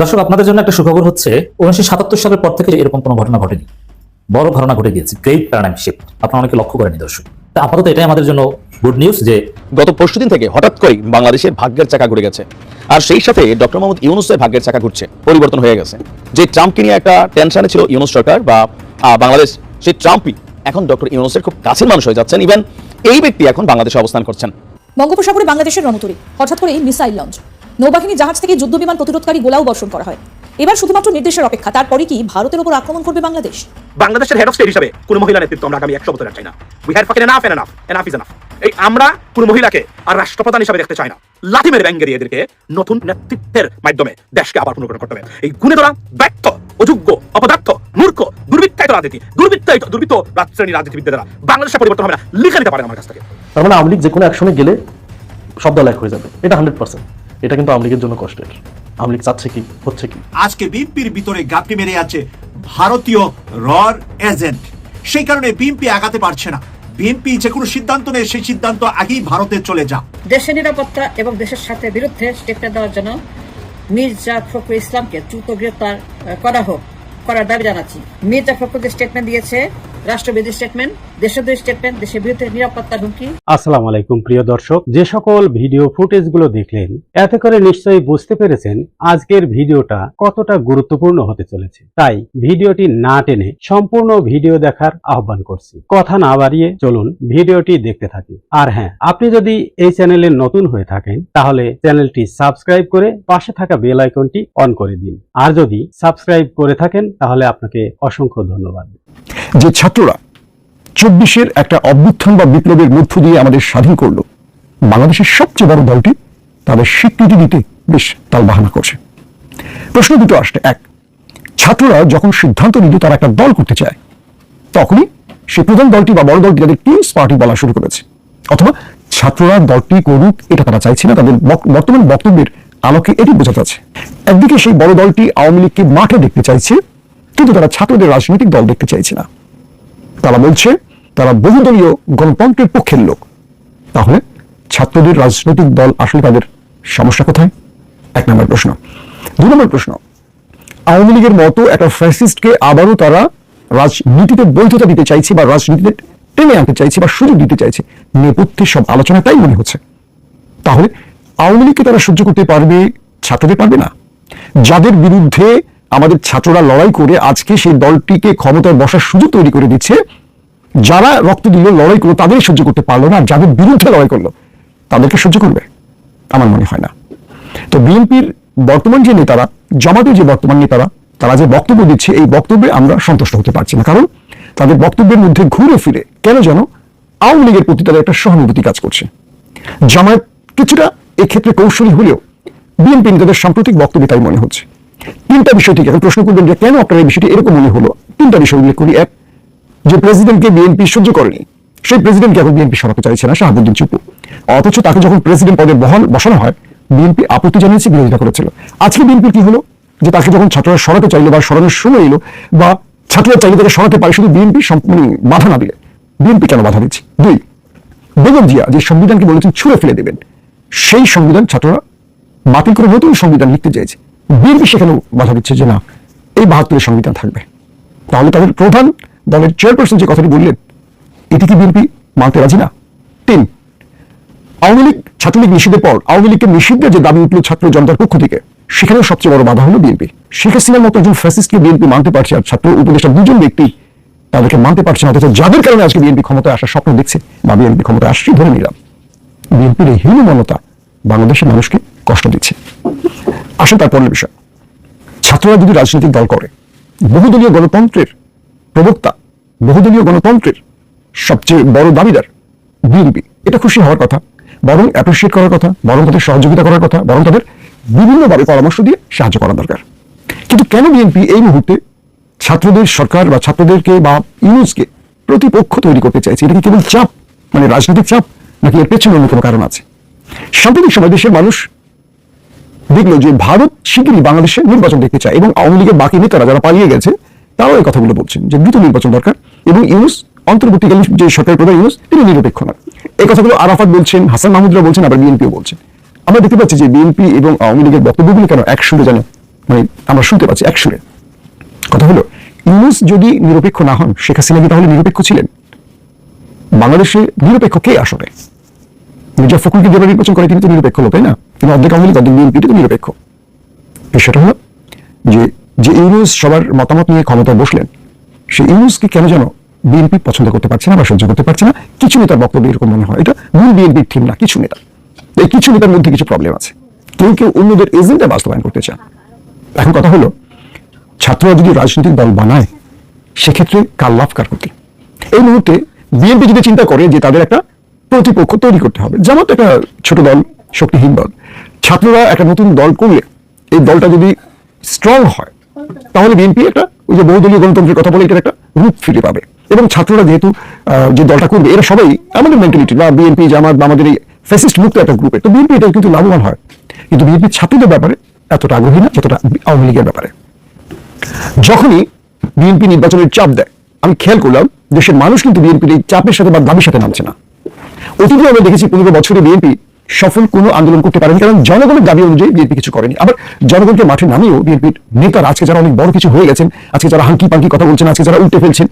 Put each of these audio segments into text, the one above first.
দর্শক, আপনাদের জন্য একটা সুখবর হচ্ছে, উনিশশো সাতাত্তর সালের পর থেকে এরকম কোনো ঘটনা ঘটেনি। বড় ঘটনা ঘটে গিয়েছে গ্রেট প্যারাডাইম শিফট আপনারা অনেকে লক্ষ্য করেনি দর্শক। তা আপাতত এটাই আমাদের জন্য গুড নিউজ যে গত পরশুদিন থেকে হঠাৎ করেই বাংলাদেশের ভাগ্যের চাকা ঘুরে গেছে। আর সেই সাথে ডক্টর মোহাম্মদ ইউনুসের ভাগ্যের চাকা ঘুরছে, পরিবর্তন হয়ে গেছে। যে ট্রাম্পকে নিয়ে একটা টেনশনে ছিল ইউনুস সরকার বা বাংলাদেশ, সেই ট্রাম্পই এখন ডক্টর ইউনুসের খুব কাছের মানুষ হয়ে যাচ্ছেন। ইভেন এই ব্যক্তি এখন বাংলাদেশে অবস্থান করছেন। বঙ্গোপসাগরে বাংলাদেশের রণতরী, হঠাৎ করে মিসাইল লঞ্চ। নৌবাহিনী জাহাজ থেকে যুদ্ধবিমান প্রতিরোধকারী গোলাও বর্ষণ করা হয়। এবার শুধুমাত্র নির্দেশের অপেক্ষা তারপরে কি ভারতের উপর আক্রমণ করবে বাংলাদেশ? বাংলাদেশের হেড অফ স্টেট হিসাবে কোনো মহিলা নেতৃত্ব আমরা আগামী একশো বছর চাই না। We had fucking enough enough enough is enough এই আমরা কোনো মহিলাকে আর রাষ্ট্রপ্রধান হিসাবে দেখতে চাই না। লাঠি মেরে ব্যাঙ্গে দিয়ে এদেরকে নতুন নেতৃত্বের মাধ্যমে দেশকে আবার পুনর্গঠন করতে হবে। এই গুণে ধরা ব্যর্থ অযোগ্য অপদার্থ মূর্খ দুর্বৃত্তায়িত রাজনীতি দুর্বৃত্তায়িত দুর্বৃত্ত রাজ- শ্রেণি রাজনীতিবিদদের দ্বারা বাংলাদেশের পরিবর্তন হবে না। লিখে নিতে পারেন আমার কাছ থেকে। তার মানে আওয়ামী লীগ যে কোনো অ্যাকশনে গেলে সব দল এক হয়ে যাবে। এটা হান্ড্রেড পার্সেন্ট এটা কিন্তু আওয়ামী লীগের জন্য কষ্টের। আওয়ামী লীগ চাচ্ছে কি হচ্ছে কি? আজকে বিএনপির ভিতরে গাপটি মেরে আছে ভারতীয় রর এজেন্ট। সেই কারণে বিএনপি আগাতে পারছে না। বিএনপি যে কোনো সিদ্ধান্ত নেয় সেই সিদ্ধান্ত আগেই ভারতে চলে যা দেশের নিরাপত্তা এবং দেশের সাথে বিরুদ্ধে স্টেটমেন্ট দেওয়ার জন্য মির্জা ফখরুল ইসলামকে দ্রুত গ্রেপ্তার করা হোক করার দাবি জানাচ্ছি। মির্জা ফখরুল যে স্টেটমেন্ট দিয়েছে রাষ্ট্রবিরোধী স্টেটমেন্ট দেশদ্রোহী স্টেটমেন্ট দেশের বিরুদ্ধে নিরাপত্তার হুমকি। আসসালামু আলাইকুম, প্রিয় দর্শক। যে সকল ভিডিও ফুটেজগুলো দেখলেন, এতে করে নিশ্চয়ই বুঝতে পেরেছেন আজকের ভিডিওটা কতটা গুরুত্বপূর্ণ হতে চলেছে। তাই ভিডিওটি না টেনে সম্পূর্ণ ভিডিও দেখার আহ্বান করছি। কথা না বাড়িয়ে চলুন ভিডিওটি দেখতে থাকি। আর হ্যাঁ আপনি যদি এই চ্যানেলে নতুন হয়ে থাকেন, তাহলে চ্যানেলটি সাবস্ক্রাইব করে পাশে থাকা বেল আইকনটি অন করে দিন। আর যদি সাবস্ক্রাইব করে থাকেন, তাহলে আপনাকে অসংখ্য ধন্যবাদ। যে ছাত্ররা চব্বিশের একটা অভ্যুত্থান বা বিপ্লবের মধ্য দিয়ে আমাদের স্বাধীন করল, বাংলাদেশের সবচেয়ে বড় দলটি তাদের স্বীকৃতি দিতে বেশ তাল বাহানা করছে। প্রশ্ন দুটো আসছে, এক, ছাত্ররা যখন সিদ্ধান্ত নিল তারা একটা দল করতে চায়, তখনই সে প্রধান দলটি বা বড় দলটি তাদের টিমস পার্টি বলা শুরু করেছে। অথবা ছাত্ররা দলটি করুক, এটা তারা চাইছে না, তাদের বর্তমান বক্তব্যের আলোকে এটি বোঝা যাচ্ছে একদিকে সেই বড় দলটি আওয়ামী লীগকে মাঠে দেখতে চাইছে, কিন্তু তারা ছাত্রদের রাজনৈতিক দল দেখতে চাইছে না। তারা বলছে, তারা বহুদলীয় গণতন্ত্রের পক্ষের লোক। তাহলে ছাত্রদের রাজনৈতিক দল আসলে তাদের সমস্যা কোথায়? এক নম্বর প্রশ্ন। দুই নম্বর প্রশ্ন। আওয়ামী লীগের মতো একটা ফ্যাসিস্টকে আবারও তারা রাজনীতিতে বৈধতা দিতে চাইছে বা রাজনীতিতে টেনে আনতে চাইছে বা সুযোগ দিতে চাইছে, নেপথ্যে সব আলোচনা তাই মনে হচ্ছে। তাহলে আওয়ামী লীগকে তারা সহ্য করতে পারবে, ছাত্রদের পারবে না? যাদের বিরুদ্ধে আমাদের ছাত্ররা লড়াই করে আজকে সেই দলটিকে ক্ষমতায় বসার সুযোগ তৈরি করে দিচ্ছে। যারা রক্ত দিল, লড়াই করল, তাদেরই সহ্য করতে পারল না। যাদের বিরুদ্ধে লড়াই করল, তাদেরকে সহ্য করবে। আমার মনে হয় না। তো বিএনপির বর্তমান যে নেতারা, জামাতের যে বর্তমান নেতারা, তারা যে বক্তব্য দিচ্ছে, এই বক্তব্যে আমরা সন্তুষ্ট হতে পারছি না। কারণ তাদের বক্তব্যের মধ্যে ঘুরে ফিরে কেন যেন আওয়ামী লীগের প্রতি তাদের একটা সহানুভূতি কাজ করছে। জামায়াত কিছুটা এক্ষেত্রে কৌশলী হলেও বিএনপি নেতাদের সাম্প্রতিক বক্তব্যে তাই মনে হচ্ছে। তিনটা বিষয় থেকে এখন প্রশ্ন করবেন যে কেন আপনার এই বিষয়টি এরকম মনে হলো? তিনটা বিষয় উল্লেখ করি। এক, যে প্রেসিডেন্টকে বিএনপি সহ্য করেনি, সেই প্রেসিডেন্টকে এখন বিএনপি সরাতে চাইছে না শাহাবুদ্দিন চুপু। অথচ তাকে যখন প্রেসিডেন্ট পদে বহাল বসানো হয় বিএনপি আপত্তি জানিয়েছে, বিরোধিতা করেছিল। আজকে বিএনপি কি হলো? যে তাকে যখন ছাত্ররা সরাতে চাইলো বা সরানোর সময় এলো, বা ছাত্ররা চাইলে তাকে সরাতে পারে, শুধু বিএনপি মানে বাধা না দিলে। বিএনপি কেন বাধা দিচ্ছে? দুই, বেগম জিয়া যে সংবিধানকে বলেছেন ছুঁড়ে ফেলে দেবেন, সেই সংবিধান ছাত্ররা বাতিল করে নতুন সংবিধান লিখতে চাইছে। বিএনপি সেখানেও বাধা দিচ্ছে যে না, এই বাহাত্তরের সংবিধান থাকবে। তাহলে তাদের প্রধান দলের চেয়ারপারসন যে কথাটি বললেন, এটি কি বিএনপি মানতে রাজি না? তিন, আওয়ামী লীগ ছাত্রলীগ নিষিদ্ধের পর আওয়ামী লীগকে নিষিদ্ধের যে দাবি উঠল ছাত্র জনতার পক্ষ থেকে, সেখানেও সবচেয়ে বড় বাধা হলো বিএনপি। শেখ হাসিনার মতো একজন ফ্যাসিস্টকে বিএনপি মানতে পারছে আর ছাত্র উপদেষ্টা দুজন ব্যক্তি তাদেরকে মানতে পারছে না, অথচ যাদের কারণে আজকে বিএনপি ক্ষমতায় আসার স্বপ্ন দেখছে, বা বিএনপি ক্ষমতায় আসছে ধরে নিলাম। বিএনপির এই হীনমনতা বাংলাদেশের মানুষকে কষ্ট দিচ্ছে। আসুন তারপরের বিষয়। ছাত্ররা যদি রাজনৈতিক দল করে, বহুদলীয় গণতন্ত্রের প্রবক্তা, বহুদলীয় গণতন্ত্রের সবচেয়ে বড় দাবিদার বিএনপি, এটা খুশি হওয়ার কথা, বরং অ্যাপ্রিসিয়েট করার কথা, বরং তাদের সহযোগিতা করার কথা, বরং তাদের বিভিন্নভাবে পরামর্শ দিয়ে সাহায্য করা দরকার। কিন্তু কেন বিএনপি এই মুহূর্তে ছাত্রদের সরকার বা ছাত্রদেরকে বা ইউনুসকে প্রতিপক্ষ তৈরি করতে চাইছে? এটা কি কেবল চাপ মানে রাজনৈতিক চাপ, নাকি এর পেছনে অন্য কোনো কারণ আছে? সাম্প্রতিক সময় দেশের মানুষ দেখল যে ভারত শিগগিরই বাংলাদেশে নির্বাচন দেখতে চায় এবং আওয়ামী লীগের বাকি নেতারা যারা পালিয়ে গেছে, তারাও এই কথাগুলো বলছেন যে দ্রুত নির্বাচন দরকার এবং ইউনুস, অন্তর্বর্তীকালীন যে সরকার প্রধান ইউনুস, তিনি নিরপেক্ষ না এই কথাগুলো আরাফাত বলছেন, হাসান মাহমুদরা বলছেন, আবার বিএনপিও বলছেন। আমরা দেখতে পাচ্ছি যে বিএনপি এবং আওয়ামী লীগের বক্তব্যগুলো কেন এক সুরে যেন মানে আমরা শুনতে পাচ্ছি এক সুরে কথা হলো, ইউনুস যদি নিরপেক্ষ না হন, শেখ হাসিনা কি তাহলে নিরপেক্ষ ছিলেন? বাংলাদেশে নিরপেক্ষ কে আসলে? মির্জা ফখরুলকে যেভাবে নির্বাচন করে, তিনি তো নিরপেক্ষ লোক, তাই না? তিনি অর্ধেক আওয়ামী লীগ, অর্ধেক বিএনপি তো নিরপেক্ষ। বিষয়টা হলো যে যে ইউনুস সবার মতামত নিয়ে ক্ষমতায় বসলেন, সেই ইউনুসকে কেন যেন বিএনপি পছন্দ করতে পারছে না বা সহ্য করতে পারছে না? কিছু নেতার বক্তব্য এরকম মনে হয়। এটা মূল বিএনপির থিম না, কিছু নেতা। এই কিছু নেতার মধ্যে কিছু প্রবলেম আছে। কেউ কেউ অন্যদের এজেন্ডা বাস্তবায়ন করতে চান এখন কথা হলো, ছাত্ররা যদি রাজনৈতিক দল বানায়, সেক্ষেত্রে কার লাভ, কার ক্ষতি? এই মুহূর্তে বিএনপি যদি চিন্তা করে যে তাদের একটা প্রতিপক্ষ তৈরি করতে হবে। যেমন একটা ছোট দল, শক্তিহীন দল। ছাত্ররা একটা নতুন দল করলে এই দলটা যদি স্ট্রং হয়, তাহলে বিএনপি একটা ওই যে বহুদলীয় গণতন্ত্রের কথা বলে, এটার একটা রূপ ফিরে পাবে। এবং ছাত্ররা যেহেতু যে দলটা করবে, এরা সবাই আমাদের মেন্টালিটি বা বিএনপি জামাত বা আমাদের এই ফেসিস্ট মুক্ত একটা গ্রুপে তো বিএনপি এটা কিন্তু লাভবান হয়। কিন্তু বিএনপি ছাত্রদের ব্যাপারে এতটা আগ্রহী না, যতটা আওয়ামী লীগের ব্যাপারে। যখনই বিএনপি নির্বাচনের চাপ দেয়, আমি খেয়াল করলাম দেশের মানুষ কিন্তু বিএনপির এই চাপের সাথে বা দাবির সাথে নামছে না। অতীতে আমরা দেখেছি পনেরো বছরে বিএনপি সফল কোনো আন্দোলন করতে পারেনি, কারণ জনগণের দাবি অনুযায়ী বিএনপি কিছু করেনি। আবার জনগণকে মাঠে নামিয়েও বিএনপির নেতারা, আজকে যারা অনেক বড় কিছু হয়ে গেছেন, আজকে যারা হাঙ্কি পাঙ্কি কথা বলছেন, আজকে যারা উল্টে ফেলছেন,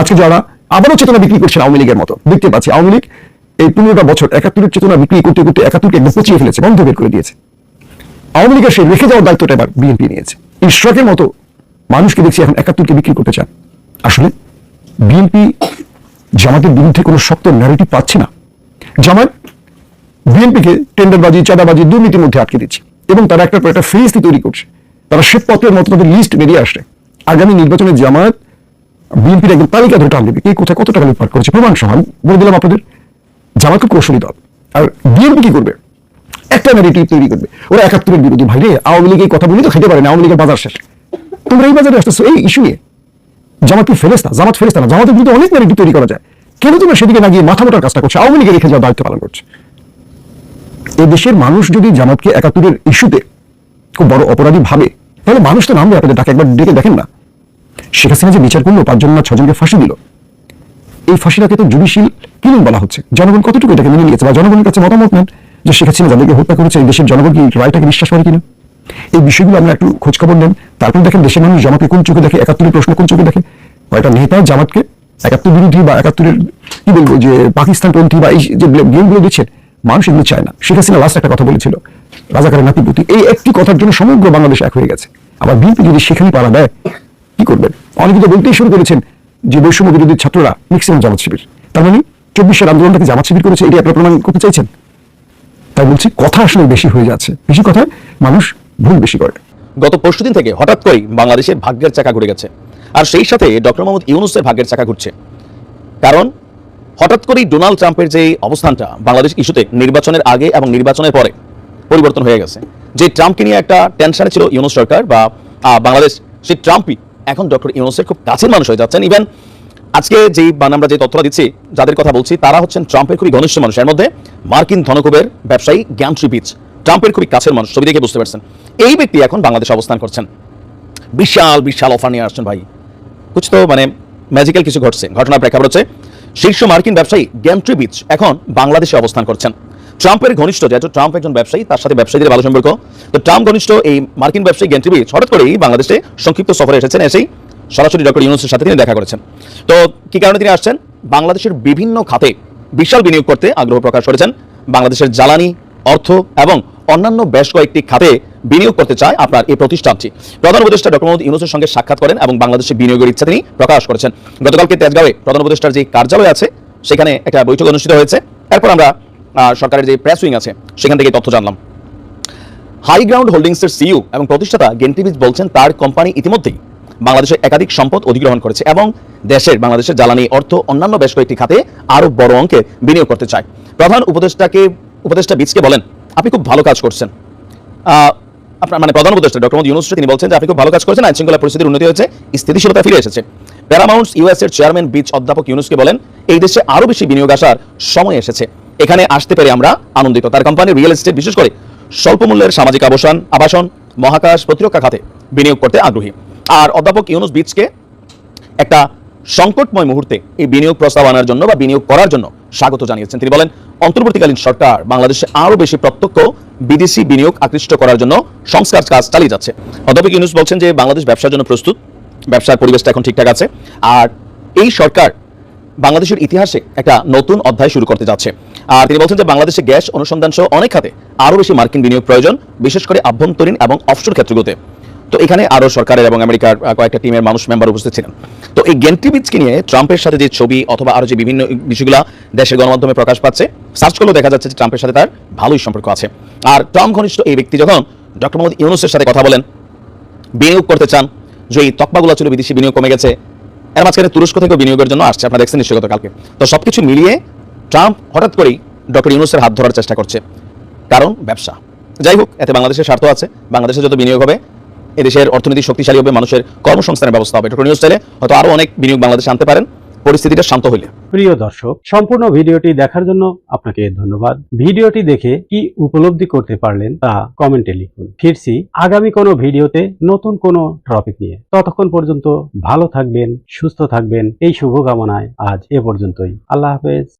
আজকে যারা আবারও চেতনা বিক্রি করছেন আওয়ামী লীগের মতো, দেখতে পাচ্ছি আওয়ামী লীগ এই পনেরোটা বছর একাত্তরের চেতনা বিক্রি করতে করতে একাত্তরকে পচিয়ে ফেলেছে, বন্ধ বের করে দিয়েছে। আওয়ামী লীগের সেই রেখে যাওয়ার দায়িত্বটা এবার বিএনপি নিয়েছে। ইশরাকের মতো মানুষকে দেখছি এখন একাত্তরকে বিক্রি করতে চান। আসলে বিএনপি জামাতের বিরুদ্ধে কোনো শক্ত ন্যারেটিভ পাচ্ছে না জামাত বিএনপিকে টেন্ডারবাজি, চাঁদাবাজি দুর্নীতির মধ্যে আটকে দিচ্ছে এবং তারা একটা একটা ফেরিস্তি তৈরি করছে। তারা শ্বেতপত্রের মতো তাদের লিস্ট বেরিয়ে আসছে। আগামী নির্বাচনে জামাত বিএনপির একদম তালিকা ধরে টান দেবে। কে কোথায় কত টাকা লুটপাট করেছে? প্রমাণ সহ আমি বলে দিলাম আপনাদের। জামাত কৌশলী দল আর বিএনপি কি করবে? একটা ন্যারেটিভ তৈরি করবে। ওরা একাত্তরের বিরোধী ভাই রে আওয়ামী লীগ এই কথা বলি তো খেতে পারে না, আওয়ামী লীগের বাজার শেষ। তোমরা এই বাজারে আসতেছো, এই ইস্যু নিয়ে। জামাত কি ফেরেস্তা জামাত ফেরেস্তা না? জামাতের বিরুদ্ধে অনেক ন্যারেটিভ তৈরি করা যায়। কেন তোমরা সেদিকে না গিয়ে মাথা মোটার কাজটা করছে? আওয়ামী লীগের রেখে দায়িত্ব পালন করছে। এই দেশের মানুষ যদি জামাতকে একাত্তরের ইস্যুতে খুব বড় অপরাধী ভাবে, তাহলে মানুষ তো নামবে আপনাদের তাকে একবার ডেকে দেখেন না। শেখ হাসিনা যে বিচার করল পাঁচজন না ছজনকে ফাঁসি দিল। এই ফাঁসিটাকে তো জুডিশিয়াল কিলিং বলা হচ্ছে। জনগণ কতটুকু এটাকে মেনে নিয়েছে? বা জনগণের কাছে মতামত নেন যে শেখ হাসিনা যাদেরকে হত্যা করেছে, এই দেশের জনগণ কি রায়টাকে বিশ্বাস করে কিনা? এই বিষয়গুলো আমরা একটু খোঁজ খবর নেন। তারপর দেখেন দেশের মানুষ জামাতকে কোন চোখে দেখে, একাত্তরের প্রশ্ন কোন চোখে দেখে? কয়েকটা নেতা জামাতকে একাত্তর বিরোধী বা একাত্তরের, কি বলব যে পাকিস্তানপন্থী বা এই যে গেমগুলো দিচ্ছেন মানুষ এগুলো চায় না। শেখ হাসিনা লাস্ট একটা কথা বলেছিল, রাজাকারের নাতিপুতি। এই একটি কথার জন্য সমগ্র বাংলাদেশ এক হয়ে গেছে। আবার বিএনপি যদি সেখানে পাড়া দেয়, কি করবেন? অনেকে তো বলতেই শুরু করেছেন যে বৈষম্য বিরোধী ছাত্ররা ম্যাক্সিমাম জামাত শিবির। তার মানে চব্বিশের আন্দোলনটাকে জামাত শিবির করেছে এটি আপনারা প্রমাণ করতে চাইছেন? তাই বলছি, কথা আসলে বেশি হয়ে যাচ্ছে। বেশি কথায় মানুষ ভুল বেশি করে। গত পরশুদিন থেকে হঠাৎ করেই বাংলাদেশের ভাগ্যের চাকা ঘুরে গেছে। আর সেই সাথে ডক্টর মোহাম্মদ ইউনুসের ভাগ্যের চাকা ঘুরছে। কারণ হঠাৎ করেই ডোনাল্ড ট্রাম্পের যে অবস্থানটা বাংলাদেশ ইস্যুতে নির্বাচনের আগে এবং নির্বাচনের পরে পরিবর্তন হয়ে গেছে, যে ট্রাম্পকে নিয়ে একটা টেনশনে ছিল ইউনুস সরকার বা বাংলাদেশ, সেই ট্রাম্পই এখন ডক্টর ইউনুসের খুব কাছের মানুষ হয়ে যাচ্ছেন। ইভেন আজকে যেই মানে আমরা যে তথ্যটা দিচ্ছি, যাদের কথা বলছি, তারা হচ্ছেন ট্রাম্পের খুবই ঘনিষ্ঠ মানুষ। এর মধ্যে মার্কিন ধনকুবের ব্যবসায়ী গ্যান্ট্রি বিচ ট্রাম্পের খুবই কাছের মানুষ, ছবি দেখে বুঝতে পারছেন। এই ব্যক্তি এখন বাংলাদেশে অবস্থান করছেন। বিশাল বিশাল অফার নিয়ে আসছেন ভাই। কুছ তো মানে ম্যাজিক্যাল কিছু ঘটছে ঘটনার প্রেক্ষাপট হচ্ছে শীর্ষ মার্কিন ব্যবসায়ী গ্যান্ট্রি বিচ এখন বাংলাদেশে অবস্থান করছেন ট্রাম্পের ঘনিষ্ঠ যেহেতু ট্রাম্প একজন ব্যবসায়ী তার সাথে ব্যবসায়ীদের ভালো সম্পর্ক তো ট্রাম্প ঘনিষ্ঠ এই মার্কিন ব্যবসায়ী গ্যান্ট্রি বিচ হঠাৎ করেই বাংলাদেশে সংক্ষিপ্ত সফরে এসেছেন, এসেই সরাসরি ডক্টর ইউনুসের সাথে তিনি দেখা করেছেন। তো কি কারণে তিনি আসছেন? বাংলাদেশের বিভিন্ন খাতে বিশাল বিনিয়োগ করতে আগ্রহ প্রকাশ করেছেন। বাংলাদেশের জ্বালানি, অর্থ এবং অন্যান্য বেশ কয়েকটি খাতে বিনিয়োগ করতে চায় আপনার এই প্রতিষ্ঠানটি। প্রধান উপদেষ্টা ডক্টর মোহাম্মদ ইউনুসের সঙ্গে সাক্ষাৎ করেন এবং বাংলাদেশে বিনিয়োগের ইচ্ছা তিনি প্রকাশ করেছেন। গতকালকে তেজগাঁওয়ে প্রধান উপদেষ্টার যে কার্যালয় আছে, সেখানে একটা বৈঠক অনুষ্ঠিত হয়েছে। এরপর আমরা সরকারের যে প্রেস উইং আছে, সেখান থেকে তথ্য জানলাম। হাই গ্রাউন্ড হোল্ডিংসের সিইও এবং প্রতিষ্ঠাতা গেন্টিভিজ বলছেন, তার কোম্পানি ইতিমধ্যেই বাংলাদেশের একাধিক সম্পদ অধিগ্রহণ করেছে এবং দেশের, বাংলাদেশের জ্বালানি, অর্থ, অন্যান্য বেশ কয়েকটি খাতে আরও বড় অঙ্কে বিনিয়োগ করতে চায়। প্রধান উপদেষ্টাকে, উপদেষ্টা বিচকে বলেন, আপনি খুব ভালো কাজ করছেন। আপনার মানে প্রধান উপদেষ্টা ডক্টর মোহাম্মদ ইউনুস তিনি বলছেন যে আপনি খুব ভালো কাজ করেছেন আইন শৃঙ্খলা পরিস্থিতির উন্নতি হয়েছে, স্থিতিশীলতা ফিরে এসেছে। প্যারামাউন্টস ইউএস এর চেয়ারম্যান বিচ অধ্যাপক ইউনুসকে বলেন, এই দেশে আরও বেশি বিনিয়োগ আসার সময় এসেছে। এখানে আসতে পেরে আমরা আনন্দিত। তার কোম্পানি রিয়েল এস্টেট বিশেষ করে স্বল্প মূল্যের সামাজিক আবাসন আবাসন, মহাকাশ, প্রতিরক্ষা খাতে বিনিয়োগ করতে আগ্রহী। আর অধ্যাপক ইউনুস বিচকে একটা সংকটময় মুহূর্তে এই বিনিয়োগ প্রস্তাব আনার জন্য বা বিনিয়োগ করার জন্য স্বাগত জানিয়েছেন। তিনি বলেন, অন্তর্বর্তীকালীন সরকার বাংলাদেশে আরও বেশি প্রত্যক্ষ বিদেশি বিনিয়োগ আকৃষ্ট করার জন্য সংস্কার কাজ চালিয়ে যাচ্ছে। অধ্যাপক ইউনুস বলছেন যে বাংলাদেশ ব্যবসার জন্য প্রস্তুত, ব্যবসার পরিবেশটা এখন ঠিকঠাক আছে। আর এই সরকার বাংলাদেশের ইতিহাসে একটা নতুন অধ্যায় শুরু করতে যাচ্ছে। আর তিনি বলছেন যে বাংলাদেশে গ্যাস অনুসন্ধান সহ অনেক খাতে আরও বেশি মার্কিন বিনিয়োগ প্রয়োজন, বিশেষ করে আভ্যন্তরীণ এবং অফশোর ক্ষেত্রগুলোতে। তো এখানে আরও সরকারের এবং আমেরিকার কয়েকটা টিমের মানুষ মেম্বার উপস্থিত ছিলেন। তো এই গেন্ট্রিবিচকে নিয়ে ট্রাম্পের সাথে যে ছবি অথবা আরও যে বিভিন্ন বিষয়গুলো দেশের গণমাধ্যমে প্রকাশ পাচ্ছে সার্চ করলেও দেখা যাচ্ছে যে ট্রাম্পের সাথে তার ভালোই সম্পর্ক আছে। আর ট্রাম্প ঘনিষ্ঠ এই ব্যক্তি যখন ডক্টর মোহাম্মদ ইউনুসের সাথে কথা বলেন, বিনিয়োগ করতে চান, যে এই তকমাগুলো ছিল বিদেশি বিনিয়োগ কমে গেছে, এর মাঝখানে তুরস্ক থেকেও বিনিয়োগের জন্য আসছে, আপনারা দেখছেন নিশ্চয় গতকালকে। তো সবকিছু মিলিয়ে ট্রাম্প হঠাৎ করেই ডক্টর ইউনুসের হাত ধরার চেষ্টা করছে। কারণ ব্যবসা। যাই হোক, এতে বাংলাদেশের স্বার্থ আছে, বাংলাদেশে যত বিনিয়োগ হবে এদেশের অর্থনীতি শক্তিশালী হবে, মানুষের কর্মসংস্থানের ব্যবস্থা হবে। ডক্টর ইউনুস চাইলে হয়তো আরও অনেক বিনিয়োগ বাংলাদেশে আনতে পারেন। পরিস্থিতিটা শান্ত হইলে। প্রিয় দর্শক, সম্পূর্ণ ভিডিওটি দেখার জন্য আপনাকে ধন্যবাদ। ভিডিওটি দেখে কি উপলব্ধি করতে পারলেন তা কমেন্টে লিখুন। ফিরছি আগামী কোনো ভিডিওতে নতুন কোনো টপিক নিয়ে। ততক্ষণ পর্যন্ত ভালো থাকবেন, সুস্থ থাকবেন। এই শুভকামনায় আজ এ পর্যন্তই। আল্লাহ হাফেজ।